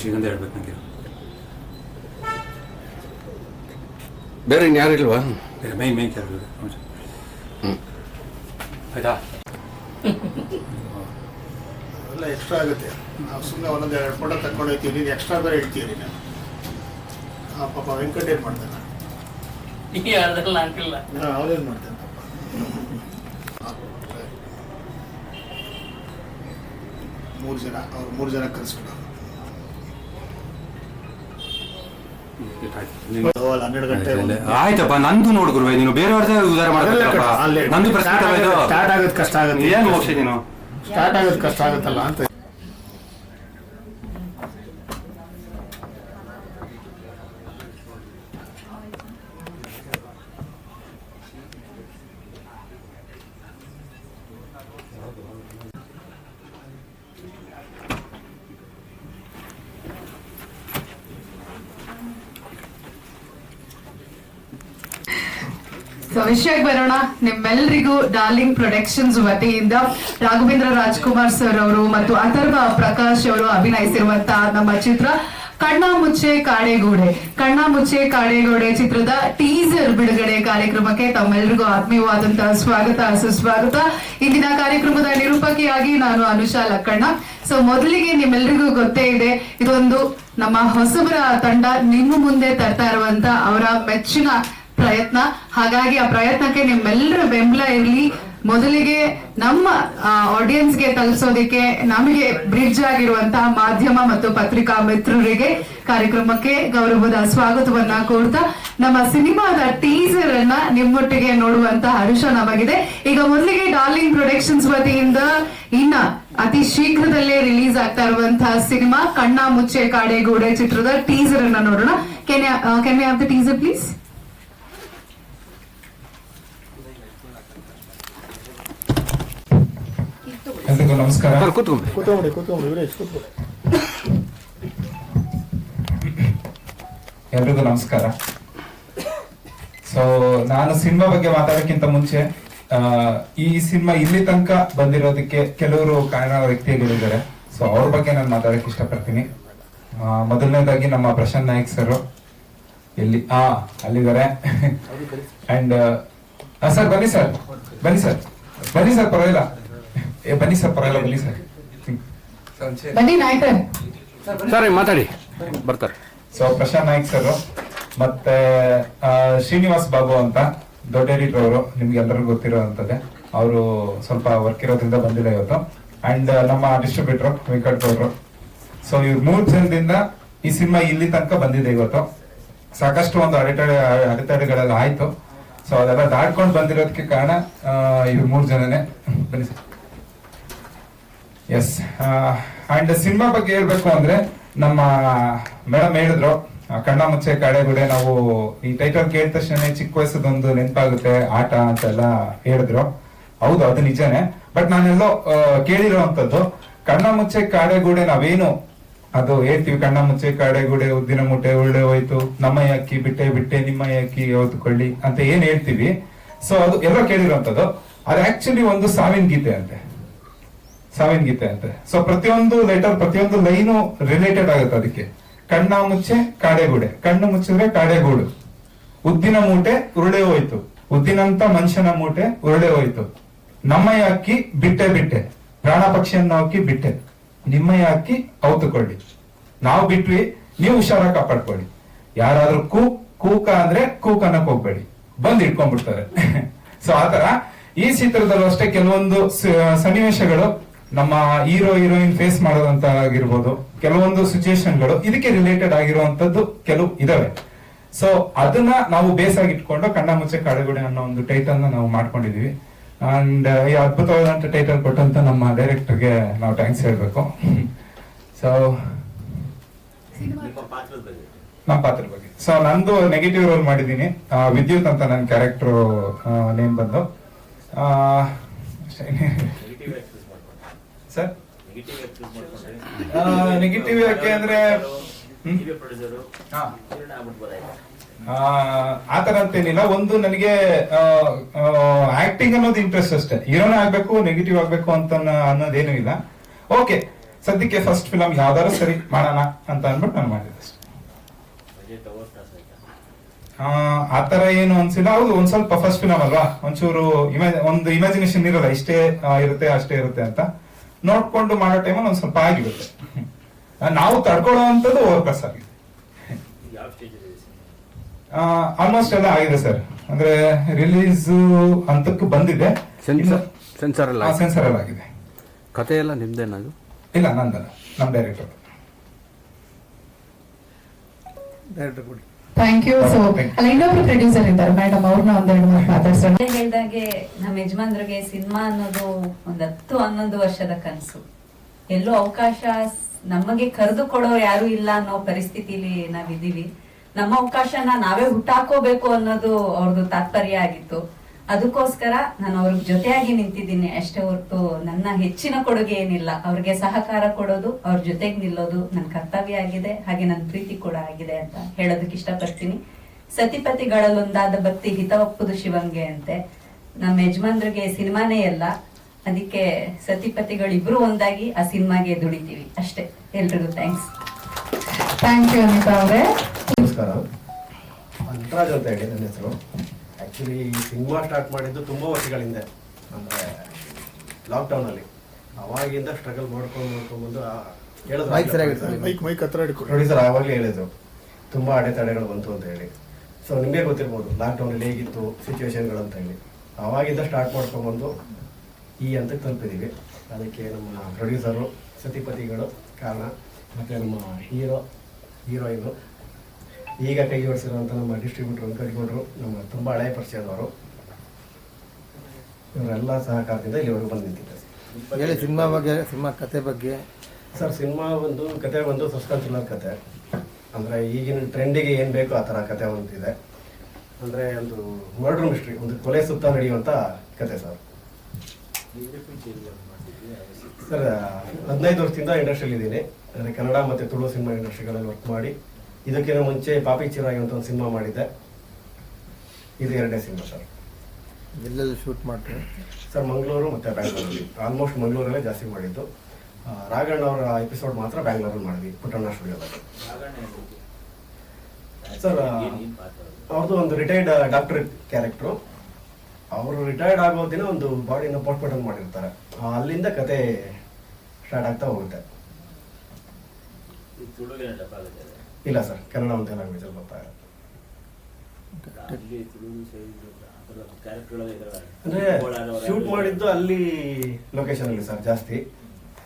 ಖುಷಿ ಅಂತ ಹೇಳ್ಬೇಕು ನನಗೆ ಬೇರೆ ಇನ್ಯಾರು ಇಲ್ವಾ? ಬೇರೆ ಮೈ ಮೈ ಹ್ಞೂ ಆಯ್ತಾ? ಎಲ್ಲ ಎಕ್ಸ್ಟ್ರಾ ಆಗುತ್ತೆ. ನಾವು ಸುಮ್ಮನೆ ಒಂದೊಂದು ಎರಡು ಫೋಟೋ ತಗೊಂಡು ಹೋಗ್ತೀವಿ. ನೀನು ಎಕ್ಸ್ಟ್ರಾ ಬೇರೆ ಇಡ್ತೀವಿ ನಾನು? ಆ ಪಾಪ ವೆಂಕಟ್ ಏನು ಮಾಡ್ತಾನೆ? ಈ ಅದೆಲ್ಲ ಹಾಕಿಲ್ಲ ಅವನೇನು ಮಾಡ್ತಾನೆ ಪಾಪ? ಮೂರು ಜನ ಅವ್ರು ಮೂರು ಜನ ಕಲಿಸ್ಬಿಟ್ಟು ಹನ್ನೆರಡು ಗಂಟೆ ಆಯ್ತಪ್ಪ ನಂದು ನೋಡು ಗುರುವೆ ನೀನು ಬೇರೆ ಉದಾರ. ಮಾಡ್ಬೇಕಪ್ಪ ನಂದು ಪ್ರಶ್ನೆ ಸ್ಟಾರ್ಟ್ ಇದು ಆಗೋದು- ಸ್ಟಾರ್ಟ್ ಆಗೋದು ಕಷ್ಟ ಆಗುತ್ತೆ. ಏನು ಮೋಕ್ಷ ನೀನು ಸ್ಟಾರ್ಟ್ ಆಗೋದು ಕಷ್ಟ ಆಗುತ್ತಲ್ಲ ಅಂತ. ನಿಮ್ಮೆಲ್ಲರಿಗೂ ಡಾರ್ಲಿಂಗ್ ಪ್ರೊಡಕ್ಷನ್ಸ್ ವತಿಯಿಂದ ರಾಘವೇಂದ್ರ ರಾಜ್ಕುಮಾರ್ ಸರ್ ಅವರು ಮತ್ತು ಅಥರ್ವ ಪ್ರಕಾಶ್ ಅವರು ಅಭಿನಯಿಸಿರುವಂತಹ ನಮ್ಮ ಚಿತ್ರ ಕಣ್ಣ ಮುಚ್ಚೆ ಕಾಡೆಗೋಡೆ. ಕಣ್ಣ ಮುಚ್ಚೆ ಕಾಡೆಗೋಡೆ ಚಿತ್ರದ ಟೀಸರ್ ಬಿಡುಗಡೆ ಕಾರ್ಯಕ್ರಮಕ್ಕೆ ತಮ್ಮೆಲ್ಲರಿಗೂ ಆತ್ಮೀಯವಾದಂತಹ ಸ್ವಾಗತ, ಸುಸ್ವಾಗತ. ಇಂದಿನ ಕಾರ್ಯಕ್ರಮದ ನಿರೂಪಕಿಯಾಗಿ ನಾನು ಅನುಷಾ ಲಕ್ಕಣ್ಣ. ಸೊ ಮೊದಲಿಗೆ ನಿಮ್ಮೆಲ್ಲರಿಗೂ ಗೊತ್ತೇ ಇದೆ, ಇದೊಂದು ನಮ್ಮ ಹೊಸಬರ ತಂಡ ನಿಮ್ಮ ಮುಂದೆ ತರ್ತಾ ಇರುವಂತ ಅವರ ಮೆಚ್ಚಿನ ಪ್ರಯತ್ನ. ಹಾಗಾಗಿ ಆ ಪ್ರಯತ್ನಕ್ಕೆ ನಿಮ್ಮೆಲ್ಲರ ಬೆಂಬಲ ಇರಲಿ. ಮೊದಲಿಗೆ ನಮ್ಮ ಆಡಿಯನ್ಸ್ಗೆ ತಲುಪಿಸೋದಕ್ಕೆ ನಮಗೆ ಬ್ರಿಡ್ಜ್ ಆಗಿರುವಂತಹ ಮಾಧ್ಯಮ ಮತ್ತು ಪತ್ರಿಕಾ ಮಿತ್ರರಿಗೆ ಕಾರ್ಯಕ್ರಮಕ್ಕೆ ಗೌರವದ ಸ್ವಾಗತವನ್ನ ಕೋರ್ತಾ, ನಮ್ಮ ಸಿನಿಮಾದ ಟೀಸರ್ ಅನ್ನ ನಿಮ್ಮೊಟ್ಟಿಗೆ ನೋಡುವಂತಹ ಹರುಷ ನಮಗಿದೆ. ಈಗ ಮೊದಲಿಗೆ ಡಾರ್ಲಿಂಗ್ ಪ್ರೊಡಕ್ಷನ್ಸ್ ವತಿಯಿಂದ ಇನ್ನ ಅತಿ ಶೀಘ್ರದಲ್ಲೇ ರಿಲೀಸ್ ಆಗ್ತಾ ಇರುವಂತಹ ಸಿನಿಮಾ ಕಣ್ಣ ಮುಚ್ಚೆ ಕಾಡೆ ಗೋಡೆ ಚಿತ್ರದ ಟೀಸರ್ ಅನ್ನ ನೋಡೋಣ. Can can we have the teaser please ಎಲ್ರಿಗೂ ನಮಸ್ಕಾರ. ಎಲ್ರಿಗೂ ನಮಸ್ಕಾರ. ಸೊ ನಾನು ಸಿನಿಮಾ ಬಗ್ಗೆ ಮಾತಾಡೋಕ್ಕಿಂತ ಮುಂಚೆ ಆ, ಈ ಸಿನಿಮಾ ಇಲ್ಲಿ ತನಕ ಬಂದಿರೋದಕ್ಕೆ ಕೆಲವರು ಕಾರಣ ವ್ಯಕ್ತಿಗಳಿದ್ದಾರೆ ಸೊ ಅವ್ರ ಬಗ್ಗೆ ನಾನು ಮಾತಾಡಕ್ ಇಷ್ಟಪಡ್ತೀನಿ. ಮೊದಲನೇದಾಗಿ ನಮ್ಮ ಪ್ರಶಾಂತ್ ನಾಯಕ್ ಸರ್. ಎಲ್ಲಿ ಆ ಅಲ್ಲಿದ್ದಾರೆ. ಅಂಡ್ ಸರ್ ಬನ್ನಿ ಸರ್. ಬನ್ನಿ ಸರ್. ಬನ್ನಿ ಸರ್ ಪರವಾಗಿಲ್ಲ. ಏ ಬನ್ನಿ ಸರ್ ಪರವಾಗಿಲ್ಲ ಬನ್ನಿ ಸರ್. ಬನ್ನಿ ನಾಯ್ಕರ್ ಸರ್ ಮಾತಾಡಿ. ಬರ್ತಾರೆ. ಸೊ ಪ್ರಶಾಂತ್ ನಾಯ್ಕ್ ಸರ್ ಮತ್ತೆ ಆ, ಶ್ರೀನಿವಾಸ್ ಬಾಬು ಅಂತ ದೊಡ್ಡ ಎಡಿಟರ್ ಅವರು ನಿಮ್ಗೆ ಎಲ್ಲರಿಗೂ ಗೊತ್ತಿರೋಂಥದ್ದೇ ಅವರು ಸ್ವಲ್ಪ ವರ್ಕ್ ಇರೋದ್ರಿಂದ ಬಂದಿಲ್ಲ ಇವತ್ತು. ಅಂಡ್ ನಮ್ಮ ಡಿಸ್ಟ್ರಿಬ್ಯೂಟರ್ ವೆಂಕಟ್ ಗೌಡ್ರು. ಸೊ ಇವ್ರು ಮೂರು ಜನದಿಂದ ಈ ಸಿನಿಮಾ ಇಲ್ಲಿ ತನಕ ಬಂದಿದೆ ಇವತ್ತು. ಸಾಕಷ್ಟು ಒಂದು ಅಡೆತಡೆ ಅಡೆತಡೆಗಳೆಲ್ಲ ಆಯ್ತು. ಸೊ ಅದೆಲ್ಲ ದಾಟ್ಕೊಂಡು ಬಂದಿರೋದಕ್ಕೆ ಕಾರಣ ಇವ್ರು ಮೂರ್ ಜನನೇ. ಬನ್ನಿ ಸರ್ ಎಸ್ ಅಂಡ್ ಸಿನಿಮಾ ಬಗ್ಗೆ ಹೇಳ್ಬೇಕು ಅಂದ್ರೆ ನಮ್ಮ ಮೇಡಮ್ ಹೇಳಿದ್ರು ಕಣ್ಣ ಮುಚ್ಚೆ ಕಾಡೆಗುಡೆ ನಾವು ಈ ಟೈಟಲ್ ಕೇಳಿದ ತಕ್ಷಣ ಚಿಕ್ಕ ವಯಸ್ಸದೊಂದು ನೆನಪಾಗುತ್ತೆ, ಆಟ ಅಂತೆಲ್ಲ ಹೇಳಿದ್ರು. ಹೌದು, ಅದು ನಿಜನೇ. ಬಟ್ ನಾನೆಲ್ಲೋ ಕೇಳಿರುವಂತದ್ದು ಕೇಳಿರೋವಂಥದ್ದು, ಕಣ್ಣ ಮುಚ್ಚೆ ಕಾಡೆಗೂಡೆ ನಾವೇನು? ಅದು ಹೇಳ್ತೀವಿ, ಕಣ್ಣ ಮುಚ್ಚೆ ಕಾಡೆಗೂಡೆ ಉದ್ದಿನ ಮುಟ್ಟೆ ಒಳ್ಳೆ ಹೋಯ್ತು, ನಮ್ಮ ಅಕ್ಕಿ, ಬಿಟ್ಟೆ ಬಿಟ್ಟೆ, ನಿಮ್ಮ ಅಕ್ಕಿ ಓದ್ಕೊಳ್ಳಿ ಅಂತ ಏನ್ ಹೇಳ್ತೀವಿ. ಸೊ ಅದು ಎಲ್ಲೋ ಕೇಳಿರೋಂಥದ್ದು ಅದು ಆಕ್ಚುಲಿ ಒಂದು ಸಾವಿನ ಗೀತೆ ಅಂತೆ. ಸಾವಿನ ಗೀತೆ ಅಂತ. ಸೊ ಪ್ರತಿಯೊಂದು ಲೆಟರ್ ಪ್ರತಿಯೊಂದು ಲೈನು ರಿಲೇಟೆಡ್ ಆಗುತ್ತೆ ಅದಕ್ಕೆ. ಕಣ್ಣ ಮುಚ್ಚೆ ಕಾಡೆಗೂಡೆ ಕಣ್ಣು ಮುಚ್ಚಿದ್ರೆ ಕಾಡೆಗೂಡು ಉದ್ದಿನ ಮೂಟೆ, ಉರುಳೆ ಹೋಯ್ತು. ಉದ್ದಿನಂತ ಮನುಷ್ಯನ ಮೂಟೆ, ಉರುಳೆ ಹೋಯ್ತು. ನಮ್ಮಯ್ಯ ಅಕ್ಕಿ ಬಿಟ್ಟೆ ಬಿಟ್ಟೆ. ಪ್ರಾಣ ಪಕ್ಷಿಯನ್ನು ಅಕ್ಕಿ ಬಿಟ್ಟೆ. ನಿಮ್ಮಯ್ಯ ಅಕ್ಕಿ ಅವತುಕೊಳ್ಳಿ ನಾವು ಬಿಟ್ವಿ, ನೀವು ಹುಷಾರಾಗಿ ಕಾಪಾಡ್ಕೊಳ್ಳಿ. ಯಾರಾದ್ರೂ ಕೂ, ಕೂಕ ಅಂದ್ರೆ ಕೂಕನಕ್ ಹೋಗ್ಬೇಡಿ. ಬಂದ್ ಇಟ್ಕೊಂಡ್ಬಿಡ್ತಾರೆ ಸೊ ಆತರ ಈ ಚಿತ್ರದಲ್ಲೂ ಅಷ್ಟೇ ಕೆಲವೊಂದು ಸನ್ನಿವೇಶಗಳು ನಮ್ಮ ಹೀರೋ ಹೀರೋಯಿನ್ ಫೇಸ್ ಮಾಡೋದಂತ ಆಗಿರ್ಬೋದು ಕೆಲವೊಂದು ಸಿಚುಯೇಷನ್ಗಳು ಇದಕ್ಕೆ ರಿಲೇಟೆಡ್ ಆಗಿರುವಂತದ್ದು ಕೆಲವು ಇದಾವೆ. ಸೊ ಅದನ್ನ ನಾವು ಬೇಸ್ ಆಗಿ ಇಟ್ಕೊಂಡು ಕಣ್ಣ ಮುಚ್ಚೆ ಕಾಡುಗುಡೆ ಅನ್ನೋ ಒಂದು ಟೈಟಲ್ನ ನಾವು ಮಾಡ್ಕೊಂಡಿದೀವಿ. ಅಂಡ್ ಈ ಅದ್ಭುತವಾದಂತ ಟೈಟಲ್ ಕೊಟ್ಟಂತ ನಮ್ಮ ಡೈರೆಕ್ಟರ್ಗೆ ನಾವು ಥ್ಯಾಂಕ್ಸ್ ಹೇಳ್ಬೇಕು. ಸೊ ನಮ್ಮ ಪಾತ್ರ ಬಗ್ಗೆ. ಸೊ ನಂದು ನೆಗೆಟಿವ್ ರೋಲ್ ಮಾಡಿದ್ದೀನಿ. ವಿದ್ಯುತ್ ಅಂತ ನನ್ನ ಕ್ಯಾರೆಕ್ಟರ್ ನೇಮ್ ಬಂದು. ಸರ್ ನೆಗೆಟಿವ್ ಯಾಕೆ ಅಂದ್ರೆ. ಆ, ಆತರ ಅಂತೇನಿಲ್ಲ. ಒಂದು ನನಗೆ ಆಕ್ಟಿಂಗ್ ಅನ್ನೋದು ಇಂಟ್ರೆಸ್ಟ್ ಅಷ್ಟೇ. ಹೀರೋನ ಆಗ್ಬೇಕು ನೆಗೆಟಿವ್ ಆಗ್ಬೇಕು ಅಂತ ಅನ್ನೋದೇನು ಇಲ್ಲ. ಓಕೆ ಸದ್ಯಕ್ಕೆ ಫಸ್ಟ್ ಫಿಲಮ್ ಯಾವ್ದಾದ್ರು ಸರಿ ಮಾಡೋಣ ಅಂತ ಅಂದ್ಬಿಟ್ಟು ನಾನು ಮಾಡಿದೆ ಅಷ್ಟೇ. ಆ, ತರ ಏನು ಅನ್ಸಿಲ್ಲ. ಹೌದು ಒಂದ್ ಸ್ವಲ್ಪ ಫಸ್ಟ್ ಫಿಲಮ್ ಅಲ್ವಾ? ಒಂಚೂರು ಒಂದು ಇಮ್ಯಾಜಿನೇಷನ್ ಇರಲ್ಲ. ಇಷ್ಟೇ ಇರುತ್ತೆ ಅಷ್ಟೇ ಇರುತ್ತೆ ಅಂತ. ನೋಡ್ಕೊಂಡು ಮಾಡೋ ಟೈಮಲ್ಲಿ ಒಂದ್ ಸ್ವಲ್ಪ ಆಗಿರುತ್ತೆ. ನಾವು ತಡ್ಕೊಳ್ಳೋ ಅಂತದ್ದು ಓವರ್ ಆಗಿದೆ. ಆಲ್ಮೋಸ್ಟ್ ಎಲ್ಲ ಆಗಿದೆ ಸರ್ ಅಂದ್ರೆ ರಿಲೀಸ್ ಹಂತಕ್ಕೆ ಬಂದಿದೆ. ಸೆನ್ಸರ್ ಸೆನ್ಸರ್ ಎಲ್ಲ? ಸೆನ್ಸರ್ ಎಲ್ಲ ಆಗಿದೆ. ಕತೆ ಎಲ್ಲ ನಿಮ್ದೇನದು ಇಲ್ಲ ನಂದಲ್ಲ. ನಮ್ ಡೈರೆಕ್ಟರ್ ಥ್ಯಾಂಕ್ ಯು ಸೊ. ಅಲ್ಲ ಇನ್ನೊಬ್ರು ಪ್ರೊಡ್ಯೂಸರ್ ಇದ್ದಾರೆ. ಮೇಡಮ್ ಅವ್ರನ್ನ ಒಂದೆರಡು ಮಾತು ಮಾತಾಡ್ಸೋಣ. ಹೇಳ್ದಾಗೆ ನಮ್ಮ ಯಜಮಾನ್ರಿಗೆ ಸಿನಿಮಾ ಅನ್ನೋದು ಒಂದ್ ಹತ್ತು ಹನ್ನೊಂದು ವರ್ಷದ ಕನಸು. ಎಲ್ಲೂ ಅವಕಾಶ ನಮಗೆ ಕರೆದು ಕೊಡೋರು ಯಾರು ಇಲ್ಲ ಅನ್ನೋ ಪರಿಸ್ಥಿತಿಲಿ ನಾವಿದ್ದೀವಿ. ನಮ್ಮ ಅವಕಾಶನ ನಾವೇ ಹುಟ್ಟಾಕೋಬೇಕು ಅನ್ನೋದು ಅವ್ರದ್ದು ತಾತ್ಪರ್ಯ ಆಗಿತ್ತು. ಅದಕ್ಕೋಸ್ಕರ ನಾನು ಅವ್ರ ಜೊತೆಯಾಗಿ ನಿಂತಿದ್ದೀನಿ. ಅಷ್ಟೇ ಹೊರತು ನನ್ನ ಹೆಚ್ಚಿನ ಕೊಡುಗೆ ಏನಿಲ್ಲ. ಅವ್ರಿಗೆ ಸಹಕಾರ ಕೊಡೋದು ಅವ್ರ ಜೊತೆಗೆ ನಿಲ್ಲೋದು ನನ್ನ ಕರ್ತವ್ಯ ಆಗಿದೆ. ಹಾಗೆ ನನ್ನ ಪ್ರೀತಿ ಕೂಡ ಆಗಿದೆ ಅಂತ ಹೇಳೋದಕ್ಕೆ ಇಷ್ಟಪಡ್ತೀನಿ. ಸತಿಪತಿಗಳಲ್ಲೊಂದಾದ ಭಕ್ತಿ ಹಿತ ಒಪ್ಪುದು ಶಿವಂಗೆ ಅಂತೆ. ನಮ್ಮ ಯಜಮಾನ್ರಿಗೆ ಸಿನಿಮಾನೇ ಅಲ್ಲ. ಅದಕ್ಕೆ ಸತಿಪತಿಗಳಿಬ್ರು ಒಂದಾಗಿ ಆ ಸಿನಿಮಾಗೆ ದುಡಿತೀವಿ. ಅಷ್ಟೇ. ಎಲ್ರಿಗೂ ಥ್ಯಾಂಕ್ಸ್ ಥ್ಯಾಂಕ್ ಯು ಅನಿತಾ ಅವರೇ. ನಮಸ್ಕಾರ. ನನ್ನ ಹೆಸರು. ಆ್ಯಕ್ಚುಲಿ ಸಿನಿಮಾ ಸ್ಟಾರ್ಟ್ ಮಾಡಿದ್ದು ತುಂಬ ವರ್ಷಗಳಿಂದ. ಅಂದರೆ ಲಾಕ್ಡೌನಲ್ಲಿ ಅವಾಗಿಂದ ಸ್ಟ್ರಗಲ್ ಮಾಡ್ಕೊಂಡು ನೋಡ್ಕೊಂಡ್ಬಂದು ಹೇಳಿದ್ರು ಮೈಕ್ ಮೈಕ್ ಹತ್ರ ಪ್ರೊಡ್ಯೂಸರ್ ಆವಾಗಲೇ ಹೇಳಿದ್ರು. ತುಂಬ ಅಡೆತಡೆಗಳು ಬಂತು ಅಂತ ಹೇಳಿ. ಸೊ ನಿಮಗೆ ಗೊತ್ತಿರ್ಬೋದು ಲಾಕ್ಡೌನಲ್ಲಿ ಹೇಗಿತ್ತು ಸಿಚುವೇಶನ್ಗಳು ಅಂತ ಹೇಳಿ. ಅವಾಗಿಂದ ಸ್ಟಾರ್ಟ್ ಮಾಡ್ಕೊಂಡ್ಬಂದು ಈ ಹಂತಕ್ಕೆ ತಲುಪಿದ್ದೀವಿ ಅದಕ್ಕೆ ನಮ್ಮ ಪ್ರೊಡ್ಯೂಸರು ಸತಿಪತಿಗಳು ಕಾರಣ. ಮತ್ತು ನಮ್ಮ ಹೀರೋ ಹೀರೋಯಿನು ಈಗ ಕೈ ಜೋಡಿಸಿರುವಂಥ ನಮ್ಮ ಡಿಸ್ಟ್ರಿಬ್ಯೂಟರ್ ವೆಂಕಟಗೌಡರು ನಮ್ಮ ತುಂಬ ಹಳೆಯ ಪರಿಚಯದವರು. ಇವರೆಲ್ಲ ಸಹಕಾರದಿಂದ ಇಲ್ಲಿವರೆಗೂ ಬಂದು ನಿಂತಿದ್ದಾರೆ ಹೇಳಿ ಸಿನಿಮಾ ಬಗ್ಗೆ ಸಿನಿಮಾ ಕತೆ ಬಗ್ಗೆ. ಸರ್ ಸಿನಿಮಾ ಒಂದು ಕತೆ ಒಂದು ಸಸ್ಪೆನ್ಸ್ ಥ್ರಿಲ್ಲರ್ ಕತೆ. ಅಂದರೆ ಈಗಿನ ಟ್ರೆಂಡಿಗೆ ಏನು ಬೇಕೋ ಆ ಥರ ಕತೆ ಒಂದಿದೆ ಅಂದರೆ ಒಂದು ಮರ್ಡರ್ ಮಿಸ್ಟ್ರಿ ಒಂದು ಕೊಲೆ ಸುತ್ತ ನಡೆಯುವಂಥ ಕತೆ ಸರ್. ಸರ್ ಹದಿನೈದು ವರ್ಷದಿಂದ ಇಂಡಸ್ಟ್ರಿಯಲ್ಲಿ ಇದ್ದೀನಿ ಅಂದರೆ ಕನ್ನಡ ಮತ್ತು ತುಳು ಸಿನಿಮಾ ಇಂಡಸ್ಟ್ರಿಗಳಲ್ಲಿ ವರ್ಕ್ ಮಾಡಿ. ಇದಕ್ಕಿಂತ ಮುಂಚೆ ಪಾಪಿ ಚಿರಾಗಿ ಅಂತ ಒಂದು ಸಿನಿಮಾ ಮಾಡಿದ್ದೆ. ಇದು ಎರಡನೇ ಸಿನಿಮಾ ಸರ್. ಎಲ್ಲೆಲ್ಲಿ ಶೂಟ್ ಮಾಡ್ತೀವಿ ಸರ್ ಮಂಗಳೂರು ಮತ್ತು ಬ್ಯಾಂಗ್ಳೂರಲ್ಲಿ. ಆಲ್ಮೋಸ್ಟ್ ಮಂಗಳೂರಲ್ಲೇ ಜಾಸ್ತಿ ಮಾಡಿದ್ದು. ರಾಘಣ್ಣ ಅವರ ಎಪಿಸೋಡ್ ಮಾತ್ರ ಬ್ಯಾಂಗ್ಳೂರಲ್ಲಿ ಮಾಡಿದ್ವಿ ಪುಟ್ಟಣ್ಣ ಸ್ಟುಡಿಯೋದಲ್ಲಿ ಸರ್ ಅವ್ರದ್ದು ಒಂದು ರಿಟೈರ್ಡ್ ಡಾಕ್ಟರ್ ಕ್ಯಾರೆಕ್ಟ್ರು ಅವರು ರಿಟೈರ್ಡ್ ಆಗೋ ದಿನ ಒಂದು ಬಾಡಿನ ಪೋಸ್ಟ್ಮಾರ್ಟಮ್ ಮಾಡಿರ್ತಾರೆ. ಅಲ್ಲಿಂದ ಕತೆ ಸ್ಟಾರ್ಟ್ ಆಗ್ತಾ ಹೋಗುತ್ತೆ. ಇಲ್ಲ ಸರ್ ಕನ್ನಡ ಅಂತ ಲ್ಯಾಂಗ್ವೇಜಲ್ಲಿ ಬರ್ತಾ ಇರುತ್ತೆ. ಅಂದ್ರೆ ಶೂಟ್ ಮಾಡಿದ್ದು ಅಲ್ಲಿ ಲೊಕೇಶನ್ ಅಲ್ಲಿ ಸರ್ ಜಾಸ್ತಿ.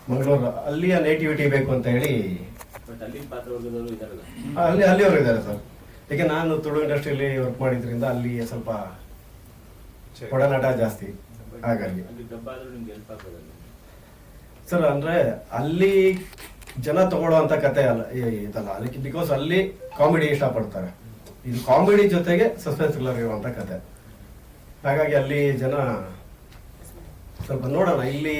ಮಂಗಳೂರು ಅಲ್ಲಿಯ ನೇಟಿವಿಟಿ ಬೇಕು ಅಂತ ಹೇಳಿ. ಅಲ್ಲಿ ಅಲ್ಲಿಯವರು ಇದ್ದಾರೆ ಸರ್. ಯಾಕೆ ನಾನು ತುಳು ಇಂಡಸ್ಟ್ರಿಯಲ್ಲಿ ವರ್ಕ್ ಮಾಡಿದ್ರಿಂದ ಅಲ್ಲಿ ಸ್ವಲ್ಪ ಒಡನಾಟ ಜಾಸ್ತಿ ಹಾಗಾಗಿ. ಸರ್ ಅಂದ್ರೆ ಅಲ್ಲಿ ಜನ ತಗೊಳ್ಳೋಂತ ಕತೆ ಅಲ್ಲ ಇದಲ್ಲ. ಅದಕ್ಕೆ ಬಿಕಾಸ್ ಅಲ್ಲಿ ಕಾಮಿಡಿ ಇಷ್ಟಪಡ್ತಾರೆ. ಇದು ಕಾಮಿಡಿ ಜೊತೆಗೆ ಸಸ್ಪೆನ್ಸ್ ಥ್ರಿಲ್ಲರ್ ಇರುವಂತ ಕತೆ ಹಾಗಾಗಿ ಅಲ್ಲಿ ಜನ ಸ್ವಲ್ಪ ನೋಡೋಣ ಇಲ್ಲಿ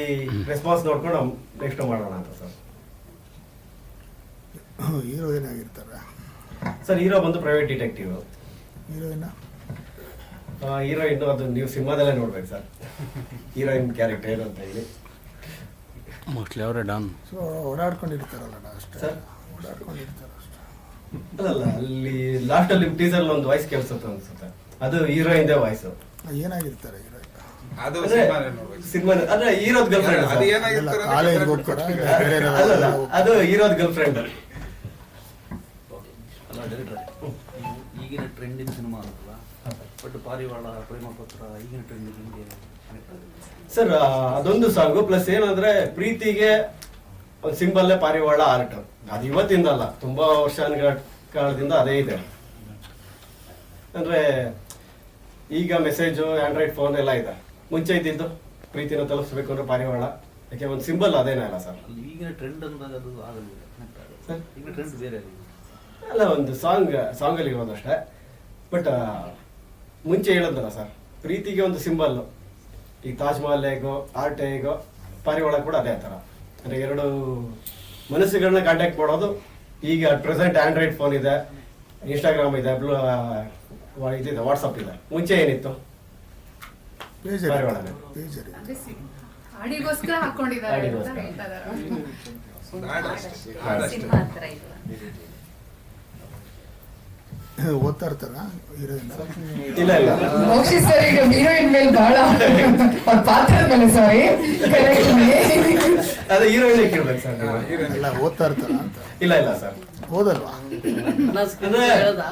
ರೆಸ್ಪಾನ್ಸ್ ನೋಡ್ಕೊಂಡು ನೆಕ್ಸ್ಟ್ ಮಾಡೋಣ ಅಂತ ಸರ್. ಹೀರೋಯಿನ್ ಆಗಿರ್ತಾರೆ ಸರ್ ಹೀರೋ ಬಂದು ಪ್ರೈವೇಟ್ ಡಿಟೆಕ್ಟಿವ್ ಹೀರೋಯಿನ್? ಹೀರೋಯಿನ್ ಅದು ನೀವು ಸಿನಿಮಾದಲ್ಲೇ ನೋಡ್ಬೇಕು ಸರ್. ಹೀರೋಯಿನ್ ಕ್ಯಾರೆಕ್ಟರ್ ಏನು ಅಂತ ಹೇಳಿ. ಮೋಸ್ಟ್ಲಿ ಅವರೇ ಡಾನ್ ಸೊ ಓಡಾಡ್ಕೊಂಡಿರ್ತಾರಲ್ಲ ಅಷ್ಟೇ. ಸರ್? ಓಡಾಡ್ಕೊಂಡಿರ್ತಾರೆ ಅಷ್ಟೇ. ಅಲ್ಲಲ್ಲ ಅಲ್ಲಿ ಲಾಸ್ಟ್ ಅಲ್ಲಿ ಟೀಸರ್ ಒಂದು ವಾಯ್ಸ್ ಕೇಳಿಸುತ್ತೆ ಅನ್ಸುತ್ತೆ. ಅದು ಹೀರೋಯಿನ್ ವಾಯ್ಸ್ ಏನಾಗಿರ್ತಾರೆ ಹೀರೋ ಅದು ಸಿನಿಮಾ ಅಂದ್ರೆ ಹೀರೋದ್ ಗರ್ಲ್ ಅದು ಫ್ರೆಂಡ್ ಏನಾಗಿರ್ತಾರೆ ಕಾಲೇಜ್ಗೆ ಹೋಗ್ತಾರ. ಬೇರೆ ಅಲ್ಲಲ್ಲ ಅದು ಹೀರೋದ್ ಗರ್ಲ್ ಫ್ರೆಂಡ್ ಅಲ್ಲ ಡೈರೆಕ್ಟರ್ ಈಗಿನ ಟ್ರೆಂಡಿಂಗ್ ಸಿನಿಮಾ ಅಂತಲ್ಲ ಬಟ್ ಪಾರಿವಾಳ ಪ್ರೇಮ ಪತ್ರ ಈಗಿನ ಟ್ರೆಂಡಿಂಗ್ ಹಿಂಗೆ. ಸರ್ ಅದೊಂದು ಸಾಂಗು. ಪ್ಲಸ್ ಏನಂದ್ರೆ ಪ್ರೀತಿಗೆ ಒಂದು ಸಿಂಬಲ್ಲೇ ಪಾರಿವಾಳ ಆರ್ಟ್. ಅದು ಇವತ್ತಿಂದ ಅಲ್ಲ ತುಂಬಾ ವರ್ಷ ಕಾಲದಿಂದ ಅದೇ ಇದೆ. ಅಂದ್ರೆ ಈಗ ಮೆಸೇಜು ಆಂಡ್ರಾಯ್ಡ್ ಫೋನ್ ಎಲ್ಲ ಇದೆ. ಮುಂಚೆ ಇದ್ದಿದ್ದು ಪ್ರೀತಿನ ತಲುಪಿಸ್ಬೇಕು ಅಂದ್ರೆ ಪಾರಿವಾಳ. ಯಾಕೆ ಒಂದು ಸಿಂಬಲ್ ಅದೇನೇ ಅಲ್ಲ ಸರ್. ಅಲ್ಲಿ ಈಗಿನ ಟ್ರೆಂಡ್ ಅಂದಾಗ ಅದು ಆಗಲ್ಲ ಟ್ರೆಂಡ್ ಬೇರೆ ಅಲ್ಲ ಒಂದು ಸಾಂಗ್ ಸಾಂಗಲ್ಲಿ ಇರೋದಷ್ಟೇ ಬಟ್ ಮುಂಚೆ ಹೇಳೋದಲ್ಲ ಸರ್ ಪ್ರೀತಿಗೆ ಒಂದು ಸಿಂಬಲ್ ಈ ತಾಜ್ ಮಹಲ್ ಹೇಗೋ ಆರ್ಟ್ ಹೇಗೋ ಪಾರಿವಾಳ ಕೂಡ ಅದೇ ಥರ. ಅಂದರೆ ಎರಡು ಮನಸ್ಸುಗಳನ್ನ ಕಾಂಟ್ಯಾಕ್ಟ್ ಮಾಡೋದು. ಈಗ ಪ್ರೆಸೆಂಟ್ ಆಂಡ್ರಾಯ್ಡ್ ಫೋನ್ ಇದೆ ಇನ್ಸ್ಟಾಗ್ರಾಮ್ ಇದೆ ಬ್ಲೂ ಇದಿದೆ ವಾಟ್ಸಪ್ ಇದೆ. ಮುಂಚೆ ಏನಿತ್ತು? ಪಾರಿವಾಳನೇ. ಹಾಡಿಗೋಸ್ಕರ ಹಾಕೊಂಡಿದ್ದಾರೆ ಅಂತ. ಹೇಳ್ತಾ ಇದ್ದಾರೆ. ಓದ್ತಾ ಇರ್ತಾರ ಇಲ್ಲ ಇಲ್ಲ. ಮೋಕ್ಷಿ ಸರ್ ಈಗ ಹೀರೋಯಿನ್ ಮೇಲೆ ಬಹಳ ಅವ್ರ ಪಾತ್ರದ ಮೇಲೆ ಸಾರಿ ಅದೇ ಹೀರೋಯಿನ್ ಕೇಳ್ಬೇಕು ಸರ್ ಇಲ್ಲ ಓದ್ತಾ ಇರ್ತಾರ ಅಂತ? ಇಲ್ಲ ಇಲ್ಲ ಸರ್. ಓದಲ್ವಾ ನಾನು ಸ್ಕ್ರೀನ್ ಹೇಳ್ದ?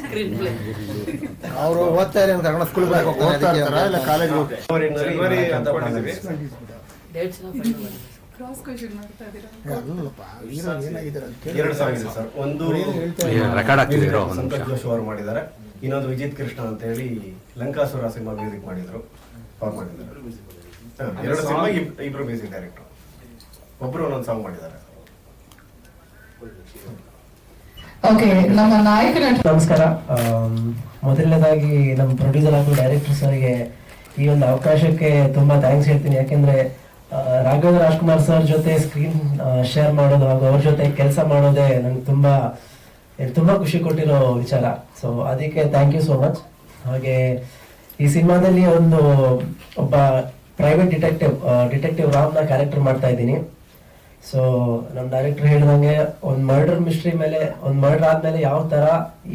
Screenplay. ಅವರು ಓದ್ತಾ ಇರೋ ಕನ್ನಡ ಸ್ಕೂಲ್ ಓದ್ತಾ ಇರ್ತಾರ ಇಲ್ಲ ಕಾಲೇಜ್ Silvery ಎರಡು ಸಾಂಗ್ ಇದೆ ಸರ್. ಒಂದು ರೆಕಾರ್ಡ್ ಆಗ್ತಿದೆ ಸಂತೋಷ್ ಜೋಶಿ ಅವರು ಮಾಡಿದ್ದಾರೆ. ಇನ್ನೊಂದು ವಿಜಿತ್ ಕೃಷ್ಣ ಅಂತ ಹೇಳಿ ಲಂಕಾಸುರ ಸಿನಿಮಾ ಮ್ಯೂಸಿಕ್ ಮಾಡಿದ್ರು. ಅವ್ರು ಮಾಡಿದ್ದಾರೆ. ಎರಡು ಸಿನಿಮಾ ಇಬ್ರು ಮ್ಯೂಸಿಕ್ ಡೈರೆಕ್ಟರ್ ಒಬ್ರು ಒಂದೊಂದು ಸಾಂಗ್ ಮಾಡಿದ್ದಾರೆ. ಓಕೆ ನಮ್ಮ ನಮಸ್ಕಾರ. ಮೊದಲನೇದಾಗಿ ನಮ್ಮ ಪ್ರೊಡ್ಯೂಸರ್ ಹಾಗೂ ಡೈರೆಕ್ಟರ್ ಸರ್ಗೆ ಈ ಒಂದು ಅವಕಾಶಕ್ಕೆ ತುಂಬಾ ಥ್ಯಾಂಕ್ಸ್ ಹೇಳ್ತೀನಿ. ಯಾಕೆಂದ್ರೆ ರಾಘವೇಂದ್ರ ರಾಜ್ಕುಮಾರ್ ಸರ್ ಜೊತೆ ಸ್ಕ್ರೀನ್ ಶೇರ್ ಮಾಡೋದು ಹಾಗೂ ಅವ್ರ ಜೊತೆ ಕೆಲಸ ಮಾಡೋದೇ ನಂಗೆ ತುಂಬಾ ತುಂಬಾ ಖುಷಿ ಕೊಟ್ಟಿರೋ ವಿಚಾರ. ಸೊ ಅದಕ್ಕೆ ಥ್ಯಾಂಕ್ ಯು ಸೋ ಮಚ್ ಹಾಗೆ ಈ ಸಿನಿಮಾದಲ್ಲಿ ಒಂದು ಒಬ್ಬ ಪ್ರೈವೇಟ್ ಡಿಟೆಕ್ಟಿವ್ ಡಿಟೆಕ್ಟಿವ್ ರಾಮ್ನ ಕ್ಯಾರೆಕ್ಟರ್ ಮಾಡ್ತಾ ಇದ್ದೀನಿ. ಸೊ ನಮ್ಮ ಡೈರೆಕ್ಟರ್ ಹೇಳಿದಂಗೆ ಒಂದು ಮರ್ಡರ್ ಮಿಸ್ಟ್ರಿ ಮೇಲೆ, ಒಂದು ಮರ್ಡರ್ ಆದ್ಮೇಲೆ ಯಾವ ತರ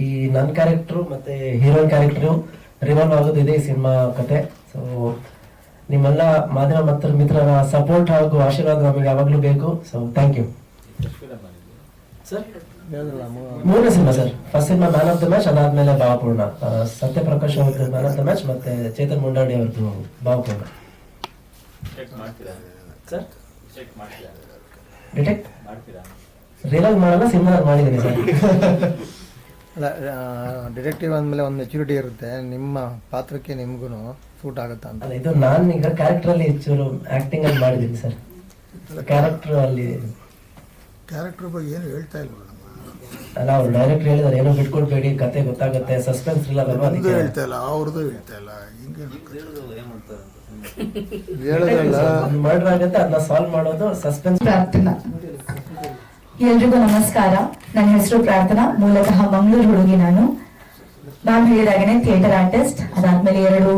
ಈ ನನ್ನ ಕ್ಯಾರೆಕ್ಟರ್ ಮತ್ತೆ ಹೀರೋಯಿನ್ ಕ್ಯಾರೆಕ್ಟರ್ ರಿವಾಲ್ವ್ ಆಗೋದಿದೆ ಈ ಸಿನಿಮಾ ಕತೆ. ಸೊ ನಿಮ್ಮೆಲ್ಲ ಮಾಧ್ಯಮ ಮತ್ತು ಮಿತ್ರರ ಸಪೋರ್ಟ್ ಹಾಗೂ ಆಶೀರ್ವಾದ ನಮಗೆ ಯಾವಾಗಲೂ ಬೇಕು. ಸೊ ಥ್ಯಾಂಕ್ ಯು ಸರ್ ಮೂರನೇ cinema sir first cinema man of the match ಅದಾದ್ಮೇಲೆ ಭಾವಪೂರ್ಣ. ಸತ್ಯಪ್ರಕಾಶ್ ಅವ್ರದ್ದು ಮ್ಯಾನ್ ಆಫ್ ದ ಮ್ಯಾಚ್ ಮತ್ತೆ ಚೇತನ್ ಮುಂಡಾಡಿ ಅವ್ರದ್ದು ಭಾವಪೂರ್ಣ. ಸರ್ ಡಿಟೆಕ್ಟ್ ರಿಯಲ್ ಮಾಡಲ್ಲ ಸಿನಿಮಾ ಮಾಡಿದ್ದೀನಿ ಸರ್ ಅಲ್ಲ ಡಿಟೆಕ್ಟಿವ್ ಅಂದಮೇಲೆ ಒಂದು ಮೆಚುರಿಟಿ ಇರುತ್ತೆ. ನಿಮ್ಮ ಪಾತ್ರಕ್ಕೆ ನಿಮಗೂ ಸೂಟ್ ಆಗುತ್ತಾ ಅಂತ. ಅಲ್ಲ ಇದು ನಾನು ಈಗ ಕ್ಯಾರೆಕ್ಟರ್ ಅಲ್ಲಿ ಚೂರು ಆಕ್ಟಿಂಗ್ ಅಲ್ಲಿ ಮಾಡಿದ್ದೀನಿ ಸರ್. ಕ್ಯಾರೆಕ್ಟರ್ ಅಲ್ಲಿ ಕ್ಯಾರೆಕ್ಟರ್ ಬಗ್ಗೆ ಏನು ಹೇಳ್ತಾ ಇಲ್ವಾ ಅಲ್ಲ ಅವ್ರು ಡೈರೆಕ್ಟ್ ಹೇಳಿದಾರೆ ಏನೋ ಬಿಟ್ಕೊಡ್ಬೇಡಿ ಕತೆ ಗೊತ್ತಾಗುತ್ತೆ ಸಸ್ಪೆನ್ಸ್ ಥ್ರಿಲ್ಲರ್ ಅಲ್ವಾ ನಮ್ದು ಅದಕ್ಕೆ. ಹೇಳ್ತಾ ಇಲ್ಲ ಅವ್ರದ್ದು ಹೇಳ್ತಾ ಇಲ್ಲ ಹಿಂಗೆ ಹೇಳೋದ್ರಲ್ಲ ಮರ್ಡರ್ ಆಗುತ್ತೆ ಅದನ್ನ ಸಾಲ್ವ್ ಮಾಡೋದು ಸಸ್ಪೆನ್ಸ್ ಪ್ರಾರ್ಥನಾ ಎಲ್ರಿಗೂ ನಮಸ್ಕಾರ. ನನ್ನ ಹೆಸರು ಪ್ರಾರ್ಥನಾ. ಮೂಲತಃ ಮಂಗಳೂರು ಹುಡುಗಿ ನಾನು. ಮ್ಯಾಮ್ ಹೇಳಿದಾಗೇನೆ ಥಿಯೇಟರ್ ಆರ್ಟಿಸ್ಟ್. ಅದಾದ್ಮೇಲೆ ಎರಡು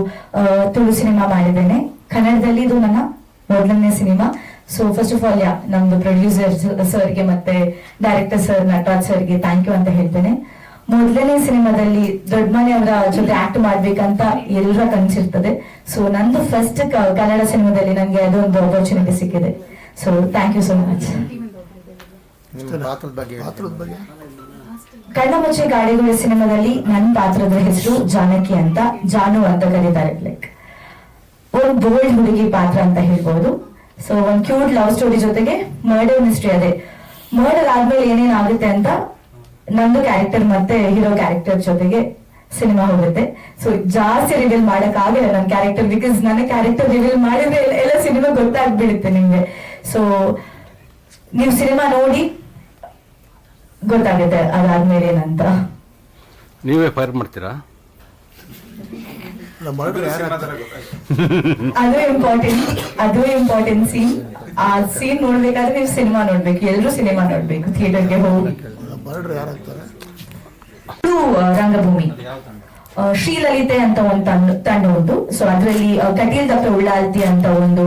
ತುಳು ಸಿನಿಮಾ ಮಾಡಿದ್ದೇನೆ. ಕನ್ನಡದಲ್ಲಿ ಇದು ನನ್ನ ಮೊದಲನೇ cinema. So first of all yeah, ನಮ್ದು ಪ್ರೊಡ್ಯೂಸರ್ ಸರ್ಗೆ ಮತ್ತೆ ಡೈರೆಕ್ಟರ್ ಸರ್ ನಟರಾಜ್ ಸರ್ಗೆ ಥ್ಯಾಂಕ್ ಯು ಅಂತ ಹೇಳ್ತೇನೆ. ಮೊದಲನೇ ಸಿನಿಮಾದಲ್ಲಿ ದೊಡ್ಡಮನೆ ಅವರ ಜೊತೆ ಆಕ್ಟ್ ಮಾಡ್ಬೇಕಂತ ಎಲ್ಲರ ಕನಸಿರ್ತದೆ. ಸೊ ನಂದು ಫಸ್ಟ್ ಕನ್ನಡ ಸಿನಿಮಾದಲ್ಲಿ ನನಗೆ ಅದೊಂದು ಆಪರ್ಚುನಿಟಿ ಸಿಕ್ಕಿದೆ. So thank you so much ನಿಮ್ಮ ಪಾತ್ರದ ಬಗ್ಗೆ ಪಾತ್ರದ ಬಗ್ಗೆ? ಕಣ್ಣ ಮುಚ್ಚೆ ಗಾಡಿಗಳು ಸಿನಿಮಾದಲ್ಲಿ ನನ್ನ ಪಾತ್ರದ ಹೆಸರು ಜಾನಕಿ ಅಂತ ಜಾನು ಅಂತ ಕರೀತಾರೆ. ಲೈಕ್ ಒಂದು ಬೋಲ್ಡ್ ಹುಡುಗಿ ಪಾತ್ರ ಅಂತ ಹೇಳ್ಬೋದು. ಸೊ ಒಂದು ಕ್ಯೂಟ್ ಲವ್ ಸ್ಟೋರಿ ಜೊತೆಗೆ ಮರ್ಡರ್ ಮಿಸ್ಟ್ರಿ ಅದೇ. ಮರ್ಡರ್ ಆದ್ಮೇಲೆ ಏನೇನ್ ಆಗುತ್ತೆ ಅಂತ ನಂದು ಕ್ಯಾರೆಕ್ಟರ್ ಮತ್ತೆ ಹೀರೋ ಕ್ಯಾರೆಕ್ಟರ್ ಜೊತೆಗೆ ಸಿನಿಮಾ ಹೋಗುತ್ತೆ. ಸೊ ಜಾಸ್ತಿ ರಿವೀಲ್ ಮಾಡಕ್ ಆಗಲ್ಲ ನನ್ನ ಕ್ಯಾರೆಕ್ಟರ್ ಬಿಕಾಸ್ ನನ್ನ ಕ್ಯಾರೆಕ್ಟರ್ ರಿವೀಲ್ ಮಾಡಿದ್ರೆ ಎಲ್ಲ- ಎಲ್ಲ ಸಿನಿಮಾ ಗೊತ್ತಾಗ್ಬಿಡುತ್ತೆ ನಿಮ್ಗೆ. ಸೊ ನೀವು ಸಿನಿಮಾ ನೋಡಿ ಗೊತ್ತಾಗುತ್ತೆ ಅದಾದ್ಮೇಲೆ ಏನಂತ. ನೀವೇ ಫೈರ್ ಮಾಡ್ತೀರಾ? ಅದು ಇಂಪಾರ್ಟೆಂಟ್ ಅದು ಇಂಪಾರ್ಟೆಂಟ್ ಸೀನ್ ಆ ಸೀನ್ ನೋಡ್ಬೇಕಾದ್ರೆ ನೀವು ಸಿನಿಮಾ ನೋಡ್ಬೇಕು ಎಲ್ಲರೂ ಸಿನಿಮಾ ನೋಡ್ಬೇಕು ಥಿಯೇಟರ್ಗೆ ಹೋಗಿ. ರಂಗಭೂಮಿ. ಶ್ರೀಲಲಿತೆ ಅಂತ ಒಂದು ತಂಡ ತಂಡ ಉಂಟು. ಸೊ ಅದರಲ್ಲಿ ಕಟೀಲ್ ದಪ್ಪ ಉಳ್ಳಾಲ್ತಿ ಅಂತ ಒಂದು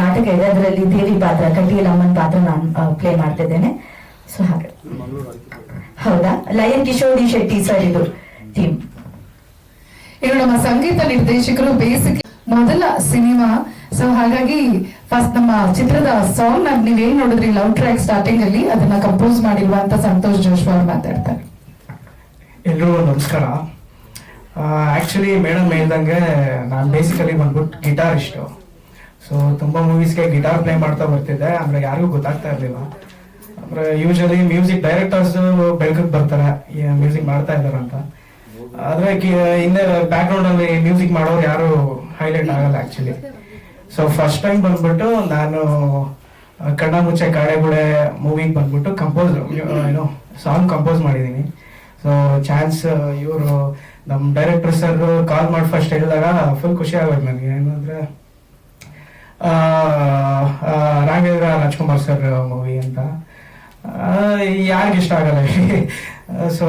ನಾಟಕ ಇದೆ. ಅದರಲ್ಲಿ ದೇವಿ ಪಾತ್ರ ಕಟೀಲ್ ಅಮ್ಮನ್ ಪಾತ್ರ ನಾನು ಪ್ಲೇ ಮಾಡ್ತಿದ್ದೇನೆ. ಸೊ ಹಾಗೆ ಹೌದಾ? Lion Kishore D Shetty sir ಇದು ಟೀಮ್ ಇದು ನಮ್ಮ ಸಂಗೀತ ನಿರ್ದೇಶಕರು ಬೇಸಿಕ್ ಮೊದಲ ಸಿನಿಮಾ. ಸೊ ಹಾಗಾಗಿ ಫಸ್ಟ್ ನಮ್ಮ ಚಿತ್ರದ ಸಾಂಗ್ ನಾಗ ನೀವೇನ್ ನೋಡಿದ್ರಿ? ಲವ್ ಟ್ರ್ಯಾಕ್ ಸ್ಟಾರ್ಟಿಂಗ್ ಅಲ್ಲಿ ಅದನ್ನ ಕಂಪೋಸ್ ಮಾಡಿರುವಂತ ಸಂತೋಷ್ ಜೋಶ್ವ ಅವ್ರು ಮಾತಾಡ್ತಾರೆ. ಎಲ್ರಿಗೂ ನಮಸ್ಕಾರ. ಆ್ಯಕ್ಚುಲಿ ಮೇಡಮ್ ಹೇಳ್ದಂಗೆ ನಾನು ಬೇಸಿಕಲಿ ಬಂದ್ಬಿಟ್ಟು ಗಿಟಾರಿಸ್ಟು ಸೊ ತುಂಬ ಮೂವೀಸ್ಗೆ ಗಿಟಾರ್ ಪ್ಲೇ ಮಾಡ್ತಾ ಬರ್ತಿದ್ದೆ. ಆಮೇಲೆ ಯಾರಿಗೂ ಗೊತ್ತಾಗ್ತಾ ಇರಲಿಲ್ಲ. ಯೂಶಲಿ ಮ್ಯೂಸಿಕ್ ಡೈರೆಕ್ಟರ್ಸ್ ಬೆಳಕಿಗೆ ಬರ್ತಾರೆ ಮ್ಯೂಸಿಕ್ ಮಾಡ್ತಾ ಇದ್ದಾರೆ ಅಂತ. ಆದ್ರೆ ಹಿಂದೆ ಬ್ಯಾಕ್ಗ್ರೌಂಡಲ್ಲಿ ಮ್ಯೂಸಿಕ್ ಮಾಡೋರು ಯಾರು ಹೈಲೈಟ್ ಆಗಲ್ಲ ಆಕ್ಚುಲಿ ಸೊ ಫಸ್ಟ್ ಟೈಮ್ ಬಂದ್ಬಿಟ್ಟು ನಾನು ಕಣ್ಣ ಮುಚ್ಚೆ ಕಾಡೆಗುಡೆ ಮೂವಿಗೆ ಬಂದ್ಬಿಟ್ಟು ಕಂಪೋಸ್ ಏನೋ ಸಾಂಗ್ ಕಂಪೋಸ್ ಮಾಡಿದ್ದೀನಿ ಸೊ ಚಾನ್ಸ್ ಇವರು ನಮ್ಮ ಡೈರೆಕ್ಟರ್ ಸರ್ ಕಾಲ್ ಮಾಡಿ ಫಸ್ಟ್ ಹೇಳಿದಾಗ ಫುಲ್ ಖುಷಿ ಆಗೋದು ನನಗೆ. ಏನಂದ್ರೆ ರಾಘವೇಂದ್ರ ರಾಜ್ಕುಮಾರ್ ಸರ್ ಮೂವಿ ಅಂತ. ಯಾರಿಗೆ ಇಷ್ಟ ಆಗಲ್ಲ. ಸೊ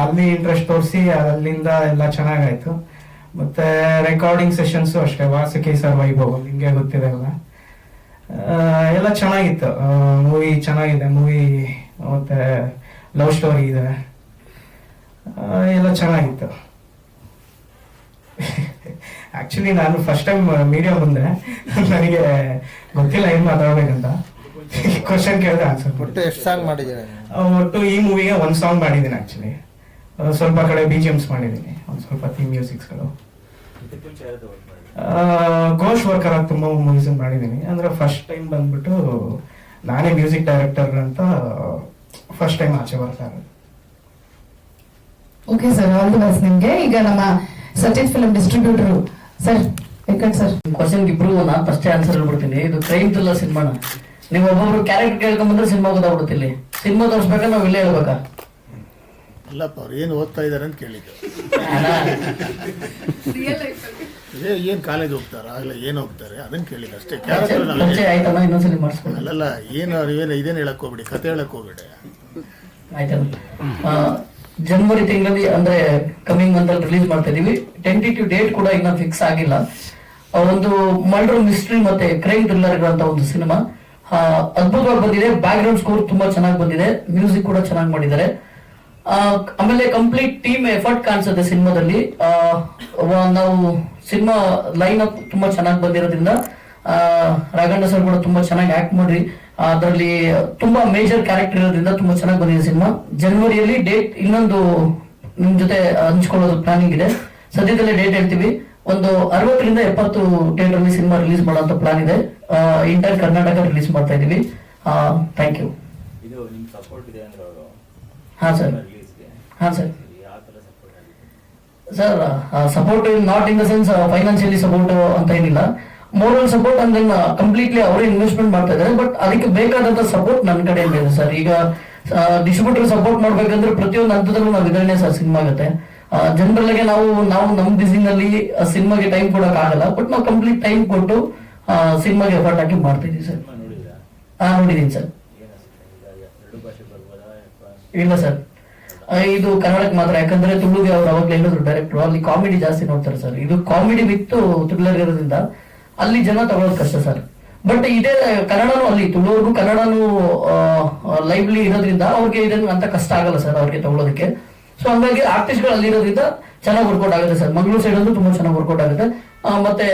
ಅಲ್ಲಿ ಇಂಟ್ರೆಸ್ಟ್ ತೋರಿಸಿ, ಅಲ್ಲಿಂದ ಎಲ್ಲ ಚೆನ್ನಾಗಾಯ್ತು. ಮತ್ತೆ ರೆಕಾರ್ಡಿಂಗ್ ಸೆಷನ್ಸು ಅಷ್ಟೇ, ವಾಸುಕಿ ಸರ್ ವೈಭವ್, ನಿಮಗೆ ಗೊತ್ತಿದೆ ಅಲ್ಲ ಎಲ್ಲ ಚೆನ್ನಾಗಿತ್ತು. ಮೂವಿ ಚೆನ್ನಾಗಿದೆ ಮೂವಿ ಮತ್ತೆ ಲವ್ ಸ್ಟೋರಿ ಇದೆ. ಎಲ್ಲ ಚೆನ್ನಾಗಿತ್ತು. ಆ್ಯಕ್ಚುಲಿ ನಾನು ಫಸ್ಟ್ ಟೈಮ್ ಮೀಡಿಯಾ ಬಂದೆ. ನನಗೆ ಗೊತ್ತಿಲ್ಲ, ಏನ್ ಮಾತಾಡ್ಬೇಕಂತ. ಕ್ವಶನ್ ಕೇಳಿದ್ರೆ ಆನ್ಸರ್ ಒಟ್ಟು ಎಷ್ಟು ಸಾಂಗ್ ಮಾಡಿದ್ದೀರಾ ಒಟ್ಟು ಈ ಮೂವಿಗೆ ಒಂದು ಸಾಂಗ್ ಮಾಡಿದ್ದೀನಿ ಆ್ಯಕ್ಚುಲಿ ಸ್ವಲ್ಪ ಕಡೆ ಬಿ ಜಿ ಎಮ್ಸ್ ಮಾಡಿದ್ದೀನಿ. ಒಂದು ಸ್ವಲ್ಪ ಥೀಮ್ ಮ್ಯೂಸಿಕ್ಸ್ಗಳು ಘೋಷ್ ವರ್ಕರ್ ಆಗಿ ತುಂಬ ಮೂವೀಸ್ ಮಾಡಿದ್ದೀನಿ. ಅಂದ್ರೆ ಫಸ್ಟ್ ಟೈಮ್ ಬಂದ್ಬಿಟ್ಟು ನಾನೇ ಮ್ಯೂಸಿಕ್ ಡೈರೆಕ್ಟರ್ ಅಂತ ಫಸ್ಟ್ ಟೈಮ್ ಆಚೆ ಬರ್ತಾ ಇರೋದು. Okay sir all the best ನಿಮ್ಗೆ. ಈಗ ನಮ್ಮ Sachin film distributor sir Venkat sir question ಇಬ್ರು ನಾನು ಫಸ್ಟ್ ಆನ್ಸರ್ ಹೇಳ್ಬಿಡ್ತೀನಿ. ಇದು ಕ್ರೈಮ್ ಥ್ರಿಲ್ಲರ್ ಸಿನಿಮಾನ ನೀವು ಒಬ್ಬೊಬ್ರು ಕ್ಯಾರೆಕ್ಟರ್ ಕೇಳ್ಕೊಂಬಂದ್ರೆ ಸಿನಿಮಾ ಗೊತ್ತಾಗ್ಬಿಡುತ್ತಿಲ್ಲಿ ಸಿನಿಮಾ ತೋರಿಸ್ಬೇಕಾ ನಾವು ಇಲ್ಲೇ ಹೇಳ್ಬೇಕಾ ಅಲ್ಲಪ್ಪ ಅವ್ರು ಏನು ಓದ್ತಾ ಇದ್ದಾರೆ ಅಂತ ಕೇಳಿದ್ದು ಏ ಏನ್ ಕಾಲೇಜ್ ಹೋಗ್ತಾರ? ಆಗಲ್ಲ ಏನು ಹೋಗ್ತಾರೆ? ಅದನ್ನ ಕೇಳಿದ್ದು ಅಷ್ಟೇ. ಕ್ಯಾರೆಕ್ಟರ್ ಪರಿಚಯ ಆಯ್ತಲ್ಲ ಇನ್ನೊಂದ್ಸಲಿ ಮಾಡಿಸ್ಕೊಂಡು ಅಲ್ಲಲ್ಲ ಏನು ಅವ್ರು ಏನು ಇದೇನು ಹೇಳಕ್ ಹೋಗ್ಬಿಡಿ ಕತೆ ಹೇಳಕ್ ಹೋಗ್ಬಿಡಿ. ಆಯ್ತಲ್ಲ ಆ, ಜನವರಿ ತಿಂಗಳಲ್ಲಿ ಅಂದ್ರೆ ಕಮಿಂಗ್ ಮಂತ್ ಅಲ್ಲಿ ರಿಲೀಸ್ ಮಾಡ್ತಾ ಇದೀವಿ. ಟೆಂಟೇಟಿವ್ ಡೇಟ್ ಕೂಡ ಇನ್ನೂ ಫಿಕ್ಸ್ ಆಗಿಲ್ಲ. ಆ, ಒಂದು ಮರ್ಡರ್ ಮಿಸ್ಟ್ರಿ ಮತ್ತೆ ಕ್ರೈಮ್ ಥ್ರಿಲ್ಲರ್ ಅಂತ ಒಂದು ಸಿನಿಮಾ. ಅದ್ಭುತವಾಗಿ ಬಂದಿದೆ. ಬ್ಯಾಕ್ ಗ್ರೌಂಡ್ ಸ್ಕೋರ್ ತುಂಬಾ ಚೆನ್ನಾಗಿ ಬಂದಿದೆ. ಮ್ಯೂಸಿಕ್ ಕೂಡ ಚೆನ್ನಾಗಿ ಮಾಡಿದ್ದಾರೆ. ಆಮೇಲೆ ಕಂಪ್ಲೀಟ್ ಟೀಮ್ ಎಫರ್ಟ್ ಕಾಣಿಸುತ್ತೆ ಸಿನಿಮಾದಲ್ಲಿ. ನಾವು ಸಿನಿಮಾ ಲೈನ್ ಅಪ್ ತುಂಬಾ ಚೆನ್ನಾಗಿ ಬಂದಿರೋದ್ರಿಂದ ರಾಘಣ್ಣ ಸರ್ ಕೂಡ ತುಂಬಾ ಚೆನ್ನಾಗಿ ಆಕ್ಟ್ ಮಾಡ್ರಿ. ಅದರಲ್ಲಿ ತುಂಬಾ ಮೇಜರ್ ಕ್ಯಾರೆಕ್ಟರ್ ಇರೋದ್ರಿಂದ ತುಂಬಾ ಚೆನ್ನಾಗಿ ಬಂದಿದೆ ಸಿನಿಮಾ. ಜನವರಿಯಲ್ಲಿ ಡೇಟ್ ಇನ್ನೊಂದು ನಿಮ್ ಜೊತೆ ಹಂಚ್ಕೊಳ್ಳೋದು ಪ್ಲಾನಿಂಗ್ ಇದೆ. ಸದ್ಯದಲ್ಲೇ ಡೇಟ್ ಹೇಳ್ತೀವಿ. ಒಂದು ಅರವತ್ತರಿಂದ ಎಪ್ಪತ್ತು ಥಿಯೇಟರ್ ಅಲ್ಲಿ ಸಿನಿಮಾ ರಿಲೀಸ್ ಮಾಡುವಂತ ಪ್ಲಾನ್ ಇದೆ. ಇಂಟರ್ ಕರ್ನಾಟಕ ರಿಲೀಸ್ ಮಾಡ್ತಾ ಇದೀವಿ ಥ್ಯಾಂಕ್ ಯು ಹಾ ಸರ್ ಹಾ sir sir support not in the sense financially support ಅಂತ ಏನಿಲ್ಲ. ಮೋರಲ್ ಸಪೋರ್ಟ್ ಅಂದ್ರೆ ಕಂಪ್ಲೀಟ್ಲಿ ಅವರೇ ಇನ್ವೆಸ್ಟ್ಮೆಂಟ್ ಮಾಡ್ತಾ ಇದ್ದಾರೆ. ಬಟ್ ಅದಕ್ಕೆ ಬೇಕಾದಂತ ಸಪೋರ್ಟ್ ನನ್ನ ಕಡೆಯಿಂದ ಇದೆ ಸರ್ ಈಗ ಡಿಸ್ಟ್ರಿಬ್ಯೂಟರ್ ಸಪೋರ್ಟ್ ಮಾಡ್ಬೇಕಂದ್ರೆ ಪ್ರತಿಯೊಂದು ಹಂತದಲ್ಲೂ ನಾವು ಇದನ್ನೇ ಸರ್ ಸಿನಿಮಾ ಆಗುತ್ತೆ. ಜನರಲ್ ಆಗಿ ನಾವು ನಾವು ನಮ್ಮ ಬಿಸಿನಲ್ಲಿ ಸಿನಿಮಾಗೆ ಟೈಮ್ ಕೊಡಕ್ ಆಗಲ್ಲ ಬಟ್ ನಾವು ಕಂಪ್ಲೀಟ್ ಟೈಮ್ ಕೊಟ್ಟು ಸಿನಿಮಾಗೆ ಎಫರ್ಟ್ ಹಾಕಿ ಮಾಡ್ತಾ ಇದೀವಿ ಸರ್ ಹಾ ನೋಡಿದೀನಿ ಸರ್. ಇಲ್ಲ ಸರ್. ಇದು ಕನ್ನಡಕ್ಕೆ ಮಾತ್ರ ಯಾಕಂದ್ರೆ ತುಳುಗೆ ಅವ್ರು ಅವಾಗಲೇ ಹೇಳಿದ್ರು ಡೈರೆಕ್ಟರ್ ಅಲ್ಲಿ ಕಾಮಿಡಿ ಜಾಸ್ತಿ ನೋಡ್ತಾರೆ ಸರ್. ಇದು ಕಾಮಿಡಿ ಬಿತ್ತು ಇರೋದ್ರಿಂದ ಅಲ್ಲಿ ಜನ ತಗೊಳ್ಳೋದು ಕಷ್ಟ ಸರ್. ಬಟ್ ಇದೇ ಕನ್ನಡನೂ ಅಲ್ಲಿ ತುಳುವರ್ಗು ಕನ್ನಡನೂ ಲೈವ್ಲಿ ಇರೋದ್ರಿಂದ ಅವ್ರಿಗೆ ಇದನ್ನು ಅಂತ ಕಷ್ಟ ಆಗಲ್ಲ ಸರ್ ಅವ್ರಿಗೆ ತಗೊಳ್ಳೋದಕ್ಕೆ ಸೊ ಹಂಗಾಗಿ ಆರ್ಟಿಸ್ಟ್ಗಳು ಗಳು ಅಲ್ಲಿರೋದ್ರಿಂದ ಚೆನ್ನಾಗಿ ವರ್ಕೌಟ್ ಆಗುತ್ತೆ ಸರ್. ಮಂಗಳೂರು ಸೈಡ್ ಅಂತೂ ತುಂಬಾ ಚೆನ್ನಾಗಿ ವರ್ಕೌಟ್ ಆಗುತ್ತೆ. ಮತ್ತೆ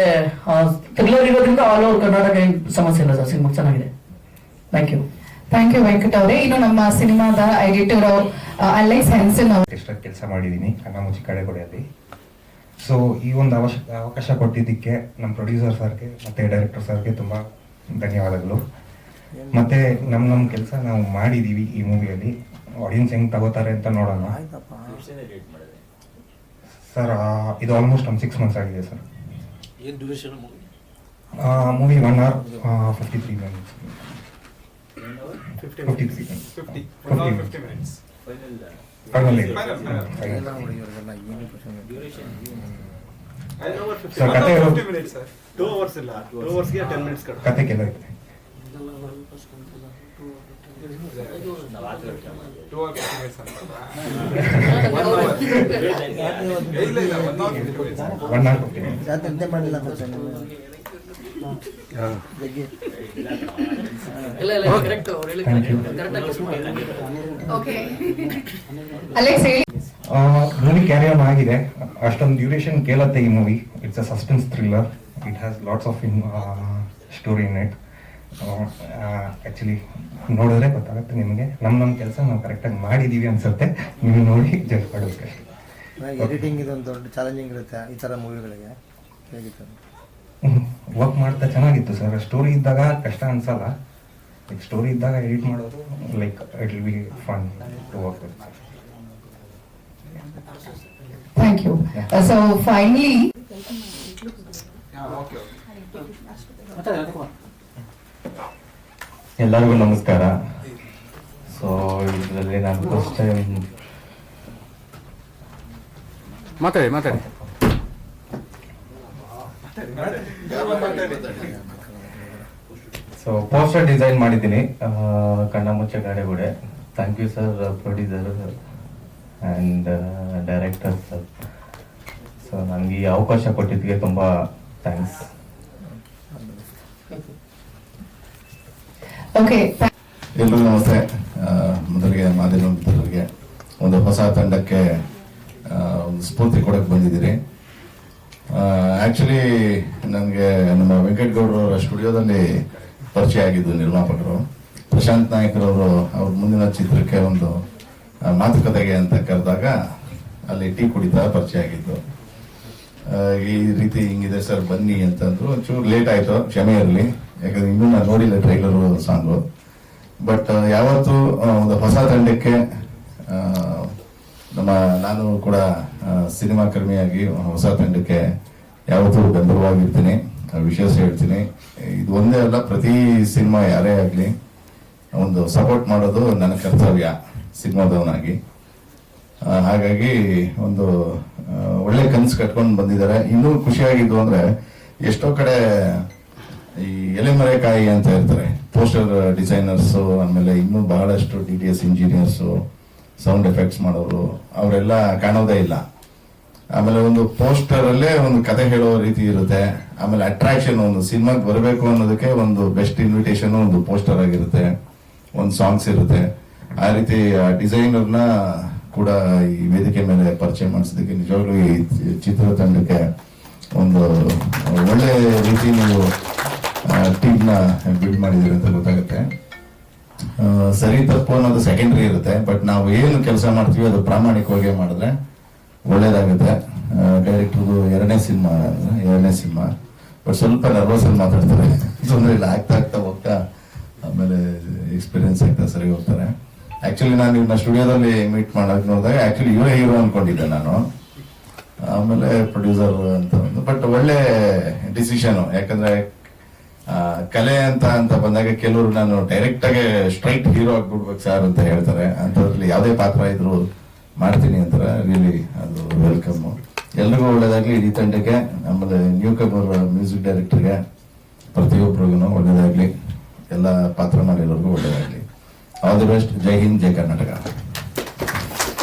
ಥ್ರಿಲ್ಲರ್ ಇರೋದ್ರಿಂದ ಆಲ್ ಓವರ್ ಕರ್ನಾಟಕ ಏನ್ ಸಮಸ್ಯೆ ಇಲ್ಲ ಸರ್. ಸಿನಿಮಾ ಚೆನ್ನಾಗಿದೆ. Thank you thank you Venkat ಅವರೇ. ಇನ್ನು ನಮ್ಮ ಸಿನಿಮಾದ ಎಡಿಟರ್ ಅಲೆಕ್ಸ್ ಹೆನ್ಸನ್ ಅವರು. ಕೆಲಸ ಮಾಡಿದ್ದೀನಿ ಕಣ್ಣಾಮುಚ್ಚಿ ಕಡೆಗೊಡೆಯಲ್ಲಿ ಸೊ ಈ ಒಂದು ಅವಶ ಅವಕಾಶ ಕೊಟ್ಟಿದ್ದಕ್ಕೆ ನಮ್ಮ ಪ್ರೊಡ್ಯೂಸರ್ ಸರ್ಗೆ ಮತ್ತೆ ಡೈರೆಕ್ಟರ್ ಸರ್ಗೆ ತುಂಬ ಧನ್ಯವಾದಗಳು. ಮತ್ತೆ ನಮ್ಮ ನಮ್ಮ ಕೆಲಸ ನಾವು ಮಾಡಿದ್ದೀವಿ ಈ ಮೂವಿಯಲ್ಲಿ ಆಡಿಯನ್ಸ್ ಹೆಂಗ್ ತಗೋತಾರೆ ಅಂತ ನೋಡೋಣ. ಸರ್ ಇದು ಆಲ್ಮೋಸ್ಟ್ ಒಂದು ಸಿಕ್ಸ್ ಮಂತ್ಸ್ ಆಗಿದೆ ಸರ್. ಏನು duration movie movie one hour fifty three minutes fifty three fifty fifty minutes sir ಕತೆ ಟೂ ಅವರ್ಸ್ ಇಲ್ಲ. ಟೂ ಅವರ್ಸ್ಗೆ ಟೆನ್ ಮಿನಿಟ್ಸ್ ಕಡೆ ಕತೆ ಕೆಲ ಮೂವಿ ಕ್ಯಾರಿ ಆನ್ ಆಗಿದೆ. ಅಷ್ಟೊಂದು ಡ್ಯೂರೇಷನ್ ಕೇಳತ್ತೆ ಈ movie it's a suspense thriller it has lots of in story in it actually ನೋಡಿದ್ರೆ ಗೊತ್ತಾಗುತ್ತೆ ನಿಮಗೆ. ನಮ್ಮ ನಮ್ಮ ಕೆಲಸ ನಾವು ಕರೆಕ್ಟಾಗಿ ಮಾಡಿದ್ದೀವಿ ಅನ್ಸುತ್ತೆ. ನೀವು ನೋಡಿ ಜಡ್ಜ್ ಪಡೋಕೆ. ಎಡಿಟಿಂಗ್ ಇದೊಂದು ದೊಡ್ಡ ಚಾಲೆಂಜಿಂಗ್ ಇರುತ್ತೆ ಈ ಥರ ಮೂವಿಗಳಿಗೆ. ಹೇಗಿತ್ತು? ವರ್ಕ್ ಮಾಡ್ತಾ ಚೆನ್ನಾಗಿತ್ತು ಸರ್ ಸ್ಟೋರಿ ಇದ್ದಾಗ ಕಷ್ಟ ಅನ್ಸಲ್ಲ. ಲೈಕ್ ಸ್ಟೋರಿ ಇದ್ದಾಗ ಎಡಿಟ್ ಮಾಡೋದು like it will be fun to work with thank you so finally okay ಎಲ್ಲರಿಗೂ ನಮಸ್ಕಾರ. ಸೊ ಇದರಲ್ಲಿ ನಾನು ಫಸ್ಟ್ ಟೈಮ್ ಮಾತಾಡಿ ಮಾತಾಡಿ. ಸೊ ಪೋಸ್ಟರ್ ಡಿಸೈನ್ ಮಾಡಿದ್ದೀನಿ. Kannamuchche Gaadegoode thank you sir producer and director sir so ನನಗೆ ಈ ಅವಕಾಶ ಕೊಟ್ಟಿದ್ದಕ್ಕೆ ತುಂಬ ಥ್ಯಾಂಕ್ಸ್ ಓಕೆ ನಮಸ್ತೆ. ಮೊದಲಿಗೆ ಮಾಧ್ಯಮ ಒಂದು ಹೊಸ ತಂಡಕ್ಕೆ ಒಂದು ಸ್ಫೂರ್ತಿ ಕೊಡಕ್ಕೆ ಬಂದಿದ್ದೀರಿ. ಆ್ಯಕ್ಚುಲಿ ನನಗೆ ನಮ್ಮ ವೆಂಕಟಗೌಡರವರ ಸ್ಟುಡಿಯೋದಲ್ಲಿ ಪರಿಚಯ ಆಗಿದ್ದು ನಿರ್ಮಾಪಕರು. ಪ್ರಶಾಂತ್ ನಾಯಕರವರು ಅವ್ರ ಮುಂದಿನ ಚಿತ್ರಕ್ಕೆ ಒಂದು ಮಾತುಕತೆಗೆ ಅಂತ ಕರೆದಾಗ ಅಲ್ಲಿ ಟೀ ಕುಡಿತಾ ಪರಿಚಯ ಆಗಿದ್ದು. ಈ ರೀತಿ ಹಿಂಗಿದೆ ಸರ್ ಬನ್ನಿ ಅಂತಂದ್ರು. ಒಂಚೂರು ಲೇಟ್ ಆಯಿತು, ಕ್ಷಮೆ ಇರಲಿ. ಯಾಕಂದ್ರೆ ಇನ್ನೂ ನಾನು ನೋಡಿಲ್ಲ ಟ್ರೈಲರು ಸಾಂಗು ಬಟ್ ಯಾವತ್ತು ಒಂದು ಹೊಸ ತಂಡಕ್ಕೆ ನಮ್ಮ, ನಾನು ಕೂಡ ಸಿನಿಮಾ ಕರ್ಮಿಯಾಗಿ ಹೊಸ ತಂಡಕ್ಕೆ ಯಾವತ್ತೂ ಬೆಂಬಲವಾಗಿರ್ತೀನಿ. ವಿಶೇಷ ಹೇಳ್ತೀನಿ. ಇದು ಒಂದೇ ಅಲ್ಲ, ಪ್ರತಿ ಸಿನಿಮಾ ಯಾರೇ ಆಗಲಿ, ಒಂದು ಸಪೋರ್ಟ್ ಮಾಡೋದು ನನ್ನ ಕರ್ತವ್ಯ, ಸಿನಿಮಾದವನಾಗಿ. ಹಾಗಾಗಿ ಒಂದು ಒಳ್ಳೆ ಕನಸು ಕಟ್ಕೊಂಡು ಬಂದಿದ್ದಾರೆ. ಇನ್ನೂ ಖುಷಿಯಾಗಿದ್ದು ಅಂದ್ರೆ, ಎಷ್ಟೋ ಕಡೆ ಈ ಎಲೆಮರೆಕಾಯಿ ಅಂತ ಇರ್ತಾರೆ ಪೋಸ್ಟರ್ ಡಿಸೈನರ್ಸ್ ಆಮೇಲೆ ಇನ್ನೂ ಬಹಳಷ್ಟು D T S engineers sound effects ಮಾಡೋರು, ಅವರೆಲ್ಲ ಕಾಣೋದೇ ಇಲ್ಲ. ಆಮೇಲೆ ಒಂದು ಪೋಸ್ಟರ್ ಅಲ್ಲೇ ಒಂದು ಕತೆ ಹೇಳೋ ರೀತಿ ಇರುತ್ತೆ. ಆಮೇಲೆ ಅಟ್ರಾಕ್ಷನ್ ಒಂದು ಸಿನಿಮಾಗೆ ಬರಬೇಕು ಅನ್ನೋದಕ್ಕೆ ಒಂದು ಬೆಸ್ಟ್ ಇನ್ವಿಟೇಷನ್ ಒಂದು ಪೋಸ್ಟರ್ ಆಗಿರುತ್ತೆ. ಒಂದು ಸಾಂಗ್ಸ್ ಇರುತ್ತೆ. ಆ ರೀತಿ ಡಿಸೈನರ್ನ ಕೂಡ ಈ ವೇದಿಕೆ ಮೇಲೆ ಪರಿಚಯ ಮಾಡಿಸೋದಕ್ಕೆ ನಿಜವಾಗ್ಲೂ ಈ ಚಿತ್ರತಂಡಕ್ಕೆ ಒಂದು ಒಳ್ಳೆ ರೀತಿ ನೀವು ಟೀಮ್ನ ಬಿಲ್ಡ್ ಮಾಡಿದ್ದೀರಿ ಅಂತ ಗೊತ್ತಾಗುತ್ತೆ. ಸರಿ, ತಪ್ಪು ಅನ್ನೋದು ಸೆಕೆಂಡ್ರಿ ಇರುತ್ತೆ ಬಟ್ ನಾವು ಏನು ಕೆಲಸ ಮಾಡ್ತೀವಿ ಅದು ಪ್ರಾಮಾಣಿಕವಾಗಿ ಮಾಡಿದ್ರೆ ಒಳ್ಳೇದಾಗುತ್ತೆ. ಡೈರೆಕ್ಟರ್ದು ಎರಡನೇ ಸಿನಿಮಾ ಎರಡನೇ ಸಿನಿಮಾ. ಬಟ್ ಸ್ವಲ್ಪ ನರ್ವಸ್ ಅಲ್ಲಿ ಮಾತಾಡ್ತಾರೆ. ತೊಂದರೆ ಇಲ್ಲ ಆಗ್ತಾ ಆಗ್ತಾ ಹೋಗ್ತಾ, ಆಮೇಲೆ ಎಕ್ಸ್ಪೀರಿಯನ್ಸ್ ಆಗ್ತಾ ಸರಿ ಹೋಗ್ತಾರೆ. ಆಕ್ಚುಲಿ ನಾನು ನಿಮ್ಮ ಸ್ಟುಡಿಯೋದಲ್ಲಿ ಮೀಟ್ ಮಾಡೋಕೆ ನೋಡಿದಾಗ ಆಕ್ಚುಲಿ ಇವರೇ ಹೀರೋ ಅನ್ಕೊಂಡಿದ್ದೆ ನಾನು. ಆಮೇಲೆ ಪ್ರೊಡ್ಯೂಸರ್ ಅಂತ ಒಂದು ಬಟ್ ಒಳ್ಳೆ ಡಿಸಿಷನ್ ಯಾಕಂದ್ರೆ ಕಲೆ ಅಂತ ಅಂತ ಬಂದಾಗ ಕೆಲವರು ನಾನು ಡೈರೆಕ್ಟ್ ಆಗಿ ಸ್ಟ್ರೈಟ್ ಹೀರೋ ಆಗ್ಬಿಡ್ಬೇಕು ಸರ್ ಅಂತ ಹೇಳ್ತಾರೆ. ಅಂತದ್ರಲ್ಲಿ ಯಾವುದೇ ಪಾತ್ರ ಇದ್ರು ಮಾಡ್ತೀನಿ ಅಂತಾರೆ. ರಿಯಲಿ ಅದು ವೆಲ್ಕಮ್ ಎಲ್ರಿಗೂ ಒಳ್ಳೇದಾಗ್ಲಿ. ಇಡೀ ತಂಡಕ್ಕೆ ಆಮೇಲೆ ನ್ಯೂ ಕಮರ್ ಮ್ಯೂಸಿಕ್ ಡೈರೆಕ್ಟರ್ಗೆ ಪ್ರತಿಯೊಬ್ಬರಿಗೂ ಒಳ್ಳೇದಾಗ್ಲಿ. ಎಲ್ಲ ಪಾತ್ರ ಮಾಡಿರೋರ್ಗು ಒಳ್ಳೇದಾಗ್ಲಿ. All the best Jai Hind Jai Karnataka.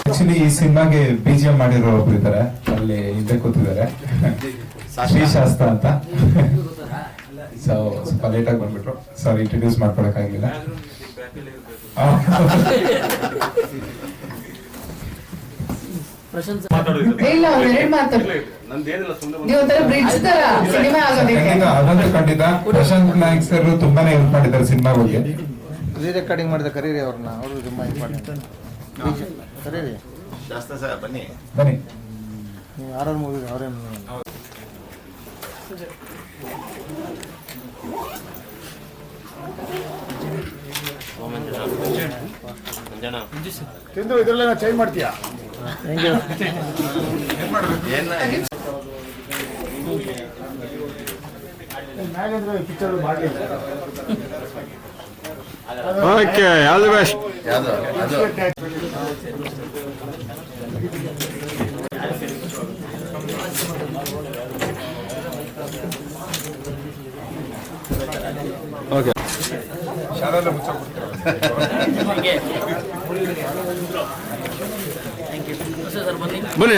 Actually ಈ ಸಿನಿಮಾಗೆ ಬಿಜಿಎಂ ಮಾಡಿರೋ ಒಬ್ರು ಇದ್ದಾರೆ. ಅಲ್ಲಿ ಹಿಂದೆ ಕೂತಿದ್ದಾರೆ. ಶ್ರೀಶಾಸ್ತ್ರ ಅಂತ. ಸೊ ಸ್ವಲ್ಪ ಲೇಟ್ ಆಗಿ ಬಂದ್ಬಿಟ್ರು. ಸರ್ ಇಂಟ್ರೊಡ್ಯೂಸ್ ಮಾಡ್ಕೊಳಕ್ಕಾಗ್ಲಿಲ್ಲ ಆ. ಇಲ್ಲ ಒಂದ್ ಎರಡು ಮಾತು ನೀವು ಒಂಥರ ಬ್ರಿಡ್ಜ್ ತರ ಸಿನಿಮಾ ಆಗೋದಕ್ಕೆ. ಖಂಡಿತ ಅದಂತೂ ಖಂಡಿತ. ಪ್ರಶಾಂತ್ ನಾಯಕ್ ಸರ್ ತುಂಬಾನೇ ಹೆಲ್ಪ್ ಮಾಡಿದ್ದಾರೆ ಸಿನಿಮಾ ಬಗ್ಗೆ. ರೀ ರೆಕಾರ್ಡಿಂಗ್ ಮಾಡಿದ ಕರೀರಿ ಅವ್ರನ್ನ ಅವರು ತುಂಬ ಕರೀರಿ. ಶಾಸ್ತ್ರ ಸರ್ ಬನ್ನಿ. ಬನ್ನಿ. ನೀವು ಯಾರು ಮೂವಿ ತಿಂದು ಇದ್ರಲ್ಲೇನ ಚೇಂಜ್ ಮಾಡ್ತೀಯಾ? ಪಿಕ್ಚರ್ ಮಾಡಲಿಲ್ಲ ಓಕೆ ಆಲ್ ದಿ ಬೆಸ್ಟ್ ಯಾವ್ದು ಓಕೆ ಶಾಲೆಲ್ಲ ಮುಚ್ಚ ಬನ್ನಿ